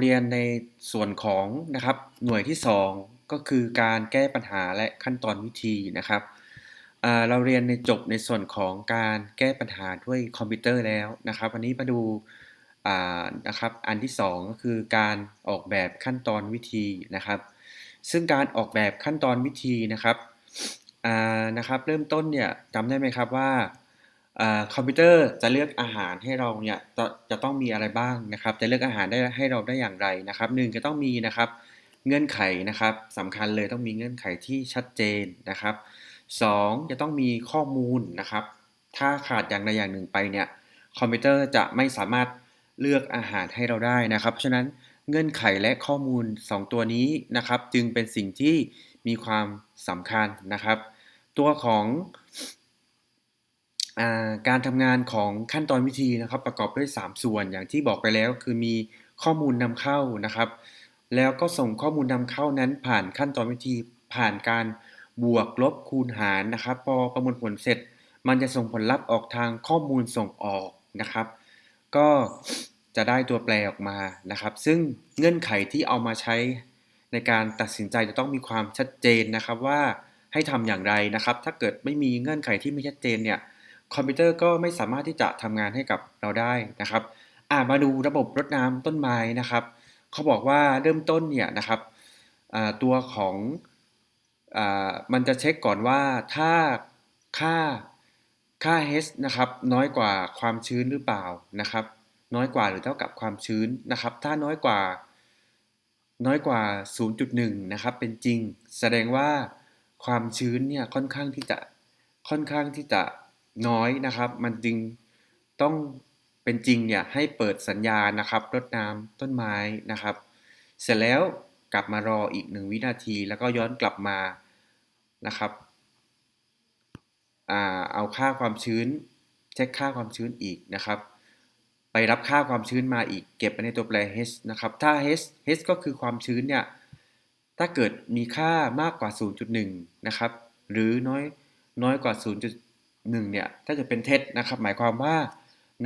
เรียนในส่วนของนะครับหน่วยที่ 2 ก็คือการแก้ปัญหาและขั้นตอนวิธีนะครับเราเรียนในจบในส่วนของการแก้ปัญหาด้วยคอมพิวเตอร์แล้วนะครับวันนี้มาดูนะครับอันที่ 2 ก็คือการออกแบบขั้นตอนวิธีนะครับ ซึ่งการออกแบบขั้นตอนวิธีนะครับนะครับเริ่มต้นเนี่ยจำได้ไหมครับว่า คอมพิวเตอร์จะเลือกอาหารให้เราเนี่ยจะจะต้องมีอะไรบ้างนะครับ จะเลือกอาหารได้ให้เราได้อย่างไรนะครับหนึ่งจะต้องมีนะครับเงื่อนไขนะครับสำคัญเลยต้องมีเงื่อนไขที่ชัดเจนนะครับสองจะต้องมีข้อมูลนะครับ ถ้าขาดอย่างใดอย่างหนึ่งไปเนี่ยคอมพิวเตอร์จะไม่สามารถเลือกอาหารให้เราได้นะครับ เพราะฉะนั้นเงื่อนไขและข้อมูล 2 ตัวนี้นะครับ จึงเป็นสิ่งที่มีความสำคัญนะครับ ตัวของ การทำงานของขั้นตอนวิธีนะครับ ประกอบด้วย 3 ส่วนอย่างที่บอกไปแล้ว คือมีข้อมูลนำเข้านะครับ แล้วก็ส่งข้อมูลนำเข้านั้นผ่านขั้นตอนวิธีผ่านการบวกลบคูณหารนะครับ พอประมวลผลเสร็จ มันจะส่งผลลัพธ์ออกทางข้อมูลส่งออกนะครับ ก็จะได้ตัวแปรออกมานะครับ ซึ่งเงื่อนไขที่เอามาใช้ในการตัดสินใจจะต้องมีความชัดเจนนะครับว่าให้ทำอย่างไรนะครับ ถ้าเกิดไม่มีเงื่อนไขที่ไม่ชัดเจนเนี่ย คอมพิวเตอร์ก็ไม่สามารถที่จะทำงานให้กับเราได้นะครับอ่ามาดูระบบรดน้ำต้นไม้นะครับ เขาบอกว่าเริ่มต้นเนี่ยนะครับตัวของอมันจะเช็คก่อนว่าถ้าค่าค่า h นะครับน้อยกว่าความชื้นหรือเปล่านะครับ น้อยกว่าหรือเท่ากับความชื้นนะครับ ถ้าน้อยกว่าน้อยกว่า 0.1 นะครับ เป็นจริง แสดงว่าความชื้นเนี่ยค่อนข้างที่จะค่อนข้างที่จะ น้อยนะครับ มันจึงต้องเป็นจริงเนี่ยให้เปิดสัญญาณนะครับรดน้ำต้นไม้นะครับ เสร็จแล้วกลับมารออีก1วินาที แล้วก็ย้อนกลับมานะครับเอาค่าความชื้นเช็คค่าความชื้นอีกนะครับ ไปรับค่าความชื้นมาอีก เก็บไปในตัวแปร h นะครับ ถ้า h h ก็คือความชื้นเนี่ยถ้าเกิดมีค่ามากกว่า 0.1 นะครับ หรือน้อยน้อยกว่า 0.1เนี่ยถ้าจะเป็นเท็จนะครับ หมายความว่า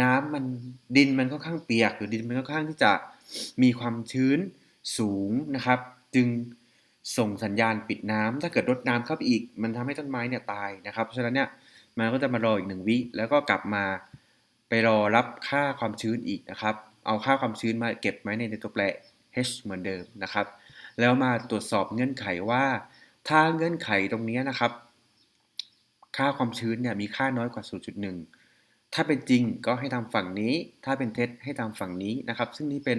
น้ำมันดินมันค่อนข้างเปียก หรือดินมันค่อนข้างที่จะมีความชื้นสูงนะครับ จึงส่งสัญญาณปิดน้ำถ้าเกิดรดน้ำเข้าไปอีก มันทำให้ต้นไม้เนี่ยตายนะครับเพราะฉะนั้นเนี่ยมันก็จะมารออีกหนึ่งวิแล้วก็กลับมาไปรอรับค่าความชื้นอีกนะครับ เอาค่าความชื้นมาเก็บไว้ในตัวแปร h เหมือนเดิมนะครับ แล้วมาตรวจสอบเงื่อนไขว่า ถ้าเงื่อนไขตรงนี้นะครับ ค่าความชื้นเนี่ยมีค่าน้อยกว่า 0.1 ถ้าเป็นจริงก็ให้ทำฝั่งนี้ ถ้าเป็นเท็จให้ทำฝั่งนี้นะครับ ซึ่งนี่เป็น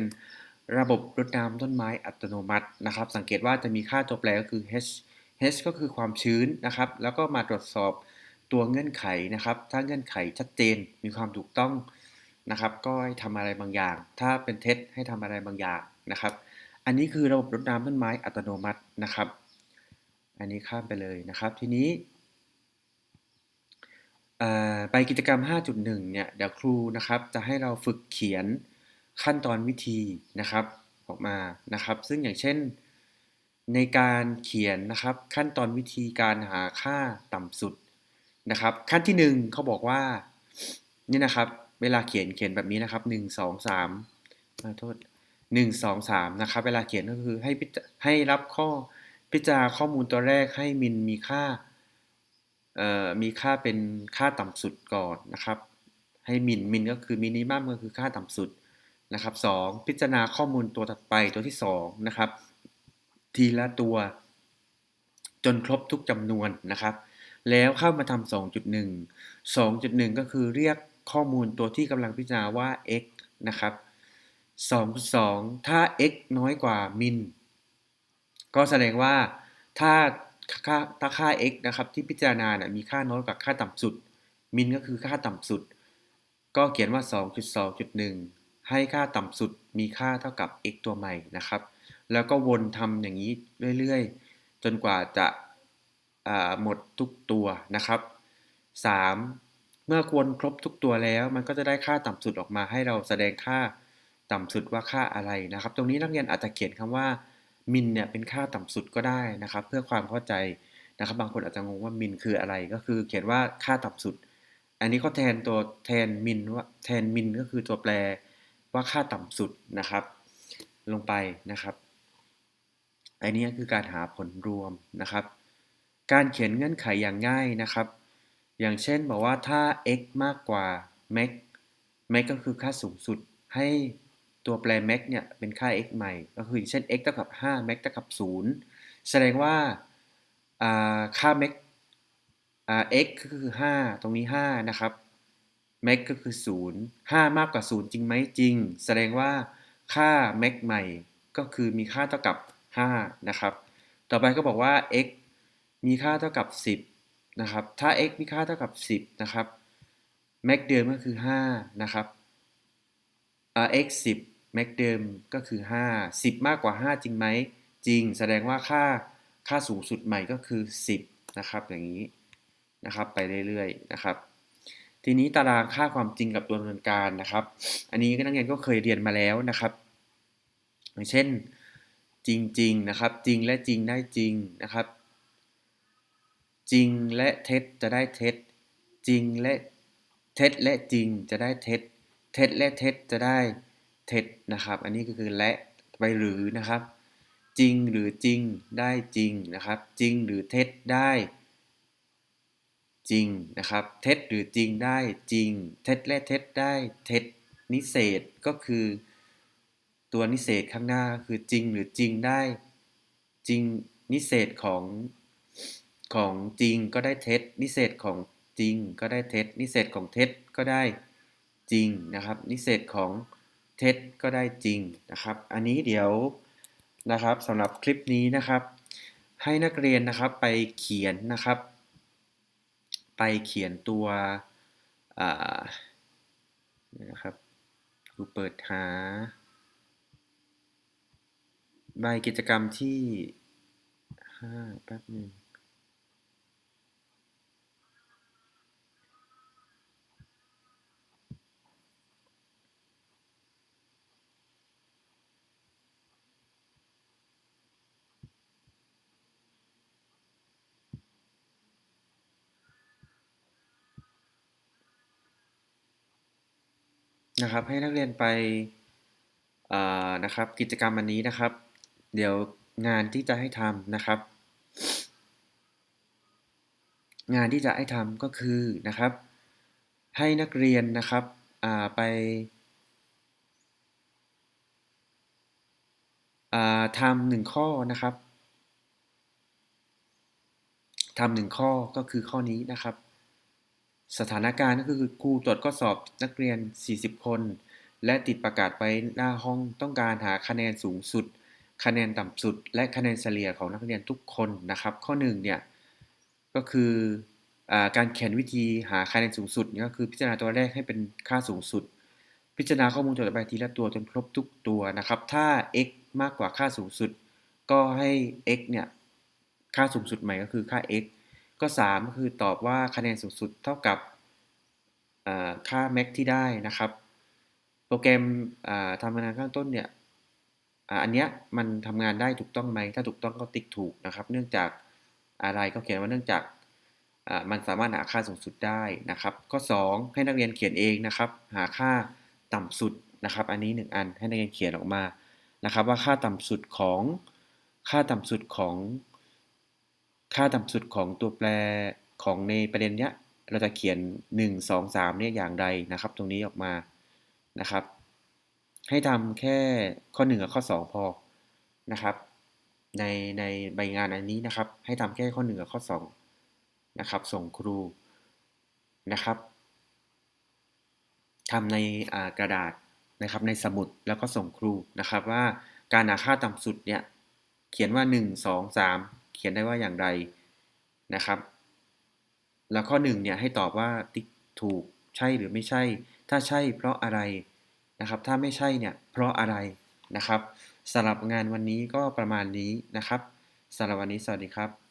ระบบรดน้ำต้นไม้อัตโนมัตินะครับ สังเกตว่าจะมีค่าตัวแปรก็คือ h h ก็คือความชื้นนะครับ แล้วก็มาตรวจสอบตัวเงื่อนไขนะครับ ถ้าเงื่อนไขชัดเจนมีความถูกต้องนะครับ ก็ให้ทำอะไรบางอย่าง ถ้าเป็นเท็จให้ทำอะไรบางอย่างนะครับ อันนี้คือระบบรดน้ำต้นไม้อัตโนมัตินะครับ อันนี้ข้ามไปเลยนะครับ ทีนี้ ไปกิจกรรม 5.1 เนี่ย เดี๋ยวครูนะครับจะให้เราฝึกเขียนขั้นตอนวิธีนะครับออกมานะครับ ซึ่งอย่างเช่นในการเขียนนะครับขั้นตอนวิธีการหาค่าต่ำสุดนะครับ ขั้นที่ 1เขาบอกว่านี่นะครับ เวลาเขียนเขียนแบบนี้นะครับ 1 2 3มาโทษ 1 2 3นะครับ เวลาเขียนก็คือให้ให้รับข้อพิจารณาข้อมูลตัวแรกให้มินมีค่า มีค่าเป็นค่าต่ำสุดก่อนนะครับ ให้มินมินก็คือมินิมัมก็คือค่าต่ำสุดนะครับ 2 พิจารณาข้อมูลตัวถัดไปตัวที่ 2 นะครับ ทีละตัวจนครบทุกจำนวนนะครับ แล้วเข้ามาทำ2.1 2.1 ก็คือเรียกข้อมูลตัวที่กำลังพิจารณาว่า x นะครับ2.2 ถ้า x น้อยกว่ามินก็แสดงว่าถ้า ค่าถ้าค่า x นะครับ ที่พิจารณานี่ยมีค่าน้อยกว่าค่าต่ำสุด มินก็คือค่าต่ำสุด ก็เขียนว่า 2.2.1 ให้ค่าต่ำสุดมีค่าเท่ากับ x ตัวใหม่นะครับ แล้วก็วนทำอย่างนี้เรื่อยๆ จนกว่าจะหมดทุกตัวนะครับ 3. เมื่อควรครบทุกตัวแล้ว มันก็จะได้ค่าต่ำสุดออกมาให้เราแสดงค่าต่ำสุดว่าค่าอะไรนะครับ ตรงนี้นักเรียนอาจจะเขียนคำว่า มินเนี่ยเป็นค่าต่ำสุดก็ได้นะครับ เพื่อความเข้าใจนะครับ บางคนอาจจะงงว่ามินคืออะไร ก็คือเขียนว่าค่าต่ำสุด อันนี้ก็แทนตัวแทนมินว่าแทนมินก็คือตัวแปรว่าค่าต่ำสุดนะครับ ลงไปนะครับ อันนี้คือการหาผลรวมนะครับ การเขียนเงื่อนไขอย่างง่ายนะครับ อย่างเช่นบอกว่าถ้า x มากกว่า max max ก็คือค่าสูงสุดให้ ตัวแปร max เนี่ยเป็นค่า x ใหม่ ก็คือเช่น x เท่ากับ5 max เท่ากับ 0 แสดงว่าค่า max x ก็คือ 5 ตรงนี้ 5 นะครับ max ก็คือ 0 5 มากกว่า 0 จริงไหมจริง แสดงว่าค่า max ใหม่ก็คือมีค่าเท่ากับ 5 นะครับ ต่อไปก็บอกว่า x มีค่าเท่ากับ 10 นะครับ ถ้า x มีค่าเท่ากับ 10 นะครับ max เดิมก็คือ 5 นะครับ x 10 max เดิมก็คือ 5 10 มากกว่า 5 จริงไหม จริง แสดงว่าค่าค่าสูงสุดใหม่ก็คือ 10 นะครับ อย่างนี้นะครับ ไปเรื่อยๆ นะครับ ทีนี้ตารางค่าความจริงกับตัวดำเนินการนะครับ อันนี้นักเรียนก็เคยเรียนมาแล้วนะครับอย่างเช่น จริงๆ นะครับ จริงและจริงได้จริงนะครับ จริงและเท็จจะได้เท็จ จริงและเท็จและจริงจะได้เท็จ เท็จและเท็จจะได้เท็จนะครับ อันนี้ก็คือและไปหรือนะครับ จริงหรือจริงได้จริงนะครับ จริงหรือเท็จได้จริงนะครับ เท็จหรือจริงได้จริง เท็จและเท็จได้เท็จนิเศษก็คือ ตัวนิเศษข้างหน้าคือจริงหรือจริงได้จริงนิเศษของของจริงก็ได้เท็จนิเศษของจริงก็ได้เท็จนิเศษของเท็จก็ได้ จริงนะครับ นิเศษของเท็จก็ได้จริงนะครับ อันนี้เดี๋ยวนะครับสำหรับคลิปนี้นะครับ ให้นักเรียนนะครับไปเขียนนะครับ ไปเขียนตัวนะครับครูเปิดหาใบกิจกรรมที่ห้าแป๊บหนึ่ง นะครับให้นักเรียนไปนะครับกิจกรรมอันนี้นะครับ เดี๋ยวงานที่จะให้ทำนะครับ งานที่จะให้ทำก็คือนะครับ ให้นักเรียนนะครับไปทำหนึ่งข้อนะครับทำหนึ่งข้อก็คือข้อนี้นะครับ สถานการณ์ก็คือครูตรวจข้อสอบนักเรียน 40 คน และติดประกาศไว้หน้าห้องต้องการหาคะแนนสูงสุด คะแนนต่ำสุด และคะแนนเฉลี่ยของนักเรียนทุกคนนะครับ ข้อ1เนี่ยก็คืออการเขียนวิธีหาคะแนนสูงสุดก็คือพิจารณาตัวแรกให้เป็นค่าสูงสุด พิจารณาข้อมูลตัวต่อไปทีละตัวจนครบทุกตัวนะครับ ถ้า x มากกว่าค่าสูงสุด ก็ให้ x เนี่ยค่าสูงสุดใหม่ก็คือค่า x ก็3ก็คือตอบว่าคะแนนสูงสุดเท่ากับค่า max ที่ได้นะครับ โปรแกรมทำงานข้างต้นเนี่ยอันเนี้ยมันทำงานได้ถูกต้องไหมถ้าถูกต้องก็ติ๊กถูกนะครับ เนื่องจากอะไรก็เขียนว่าเนื่องจากมันสามารถหาค่าสูงสุดได้นะครับข้อ2ให้นักเรียนเขียนเองนะครับ หาค่าต่ำสุดนะครับ อันนี้ 1 อันให้นักเรียนเขียนออกมานะครับ ว่าค่าต่ำสุดของค่าต่ำสุดของ ค่าต่ำสุดของตัวแปรของในประเด็นเนี้ย เราจะเขียน 1 2 3เนี่ยอย่างไรนะครับ ตรงนี้ออกมานะครับ ให้ทำแค่ข้อ 1 กับข้อ 2 พอนะครับ ในในใบงานอันนี้นะครับ ให้ทำแค่ข้อ 1 กับข้อ 2 นะครับ ส่งครูนะครับทำในกระดาษนะครับในสมุดแล้วก็ส่งครูนะครับว่าการหาค่าต่ำสุดเนี่ยเขียนว่า 1 2 3 ขียนได้ว่าอย่างไรนะครับ แล้วข้อ1เนี่ยให้ตอบว่าติ๊กถูกใช่หรือไม่ใช่ ถ้าใช่เพราะอะไรนะครับ ถ้าไม่ใช่เนี่ยเพราะอะไรนะครับสำหรับงานวันนี้ก็ประมาณนี้นะครับสำหรับวันนี้สวัสดีครับ